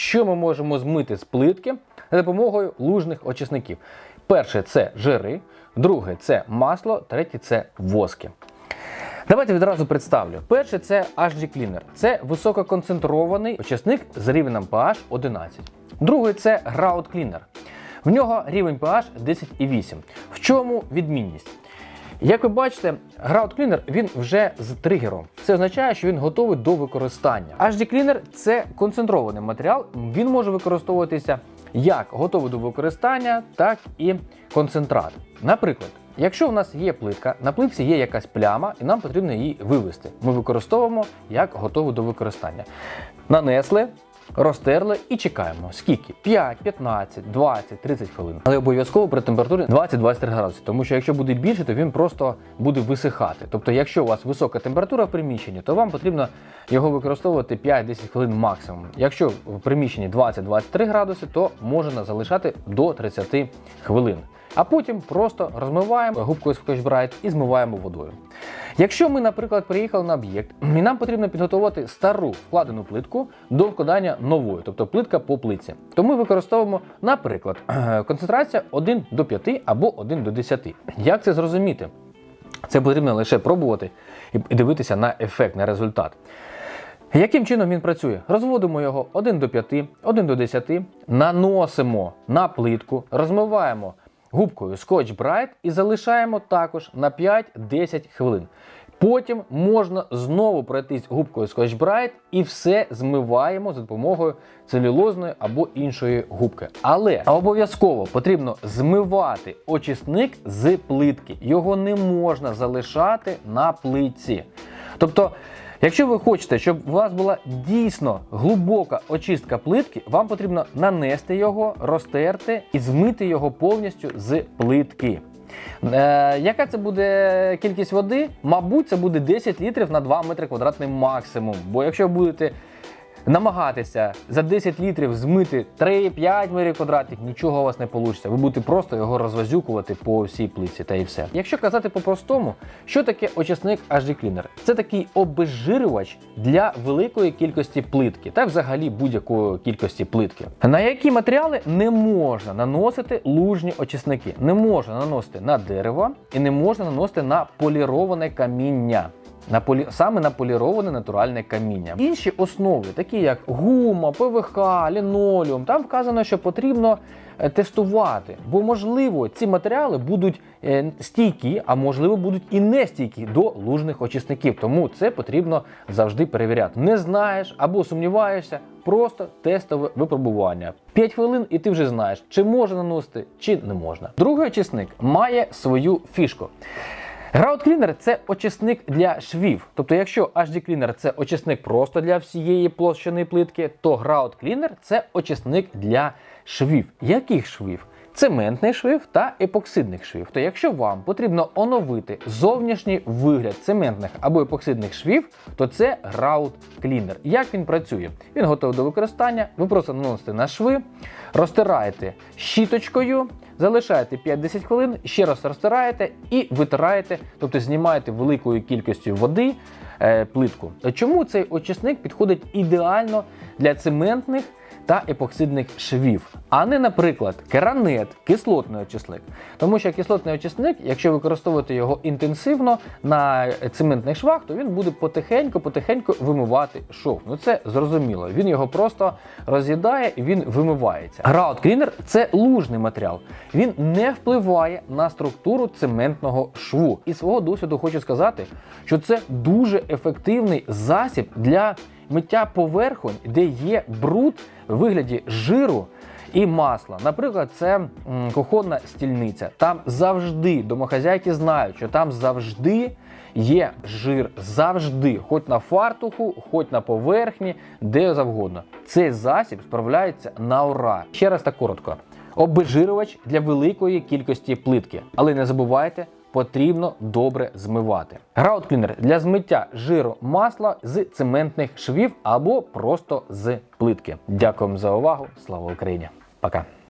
що ми можемо змити з плитки за допомогою лужних очисників. Перше це жири, друге це масло, третє це воски. Давайте відразу представлю. Перше це HD Cleaner. Це висококонцентрований очисник з рівнем pH 11. Другий це Grout Cleaner. В нього рівень pH 10,8. В чому відмінність? Як ви бачите, Grout Cleaner він вже з тригером. Це означає, що він готовий до використання. HD Cleaner – це концентрований матеріал. Він може використовуватися як готовий до використання, так і концентрат. Наприклад, якщо у нас є плитка, на плитці є якась пляма, і нам потрібно її вивести. Ми використовуємо як готову до використання. Нанесли, розтерли і чекаємо. Скільки? 5, 15, 20, 30 хвилин. Але обов'язково при температурі 20-23 градуси. Тому що якщо буде більше, то він просто буде висихати. Тобто, якщо у вас висока температура в приміщенні, то вам потрібно його використовувати 5-10 хвилин максимум. Якщо в приміщенні 20-23 градуси, то можна залишати до 30 хвилин. А потім просто розмиваємо губкою Brite і змиваємо водою. Якщо ми, наприклад, приїхали на об'єкт, і нам потрібно підготувати стару вкладену плитку до вкладання нової, тобто плитка по плитці, то ми використовуємо, наприклад, концентрація 1 до 5 або 1 до 10. Як це зрозуміти? Це потрібно лише пробувати і дивитися на ефект, на результат. Яким чином він працює? Розводимо його 1 до 5, 1 до 10, наносимо на плитку, розмиваємо губкою Scotch Brite і залишаємо також на 5-10 хвилин. Потім можна знову пройтись губкою Scotch Brite і все змиваємо за допомогою целюлозної або іншої губки. Але обов'язково потрібно змивати очисник з плитки. Його не можна залишати на плитці. Тобто, Якщо ви хочете, щоб у вас була дійсно глибока очистка плитки, вам потрібно нанести його, розтерти і змити його повністю з плитки. Е, яка це буде кількість води? Мабуть, це буде 10 літрів на 2 метри квадратний максимум. Бо якщо будете намагатися за 10 літрів змити 3-5 метрів квадратних, нічого у вас не вийде. Ви будете просто його розвазюкувати по всій плитці та і все. Якщо казати по-простому, що таке очисник HD Cleaner? Це такий обезжирювач для великої кількості плитки та взагалі будь-якої кількості плитки. На які матеріали не можна наносити лужні очисники? Не можна наносити на дерево і не можна наносити на поліроване каміння. На полі... Саме на поліроване натуральне каміння. Інші основи, такі як гума, ПВХ, лінолеум, там вказано, що потрібно е, тестувати, бо можливо ці матеріали будуть е, стійкі, а можливо будуть і не стійкі до лужних очисників. Тому це потрібно завжди перевіряти. Не знаєш або сумніваєшся, просто тестове випробування. 5 хвилин, і ти вже знаєш, чи можна наносити, чи не можна. Другий очисник має свою фішку. Grout Cleaner – це очисник для швів. Тобто, якщо HD Cleaner – це очисник просто для всієї площини плитки, то Grout Cleaner – це очисник для швів. Яких швів? Цементний швив та епоксидних швів. То якщо вам потрібно оновити зовнішній вигляд цементних або епоксидних швів, то це Grout Cleaner. Як він працює? Він готовий до використання. Ви просто наносите на шви, розтираєте щіточкою, залишаєте 5-10 хвилин, ще раз розтираєте і витираєте, тобто знімаєте великою кількістю води е, плитку. Чому цей очисник підходить ідеально для цементних? Та епоксидних швів, а не, наприклад, керанет, кислотний очисник. Тому що кислотний очисник, якщо використовувати його інтенсивно на цементних швах, то він буде потихеньку-потихеньку вимивати шов. Ну це зрозуміло. Він його просто роз'їдає і він вимивається. Grout Cleaner – це лужний матеріал. Він не впливає на структуру цементного шву. І свого досвіду хочу сказати, що це дуже ефективний засіб для миття поверхонь, де є бруд в вигляді жиру. І масла. Наприклад, це кухонна стільниця. Там завжди домохазяйки знають, що там завжди є жир. Завжди, хоч на фартуху, хоч на поверхні, де завгодно. Цей засіб справляється на ура. Ще раз так коротко. Обезжирювач для великої кількості плитки. Але не забувайте, потрібно добре змивати. Граутклінер для змиття жиру масла з цементних швів або просто з плитки. Дякуємо за увагу. Слава Україні! Пока!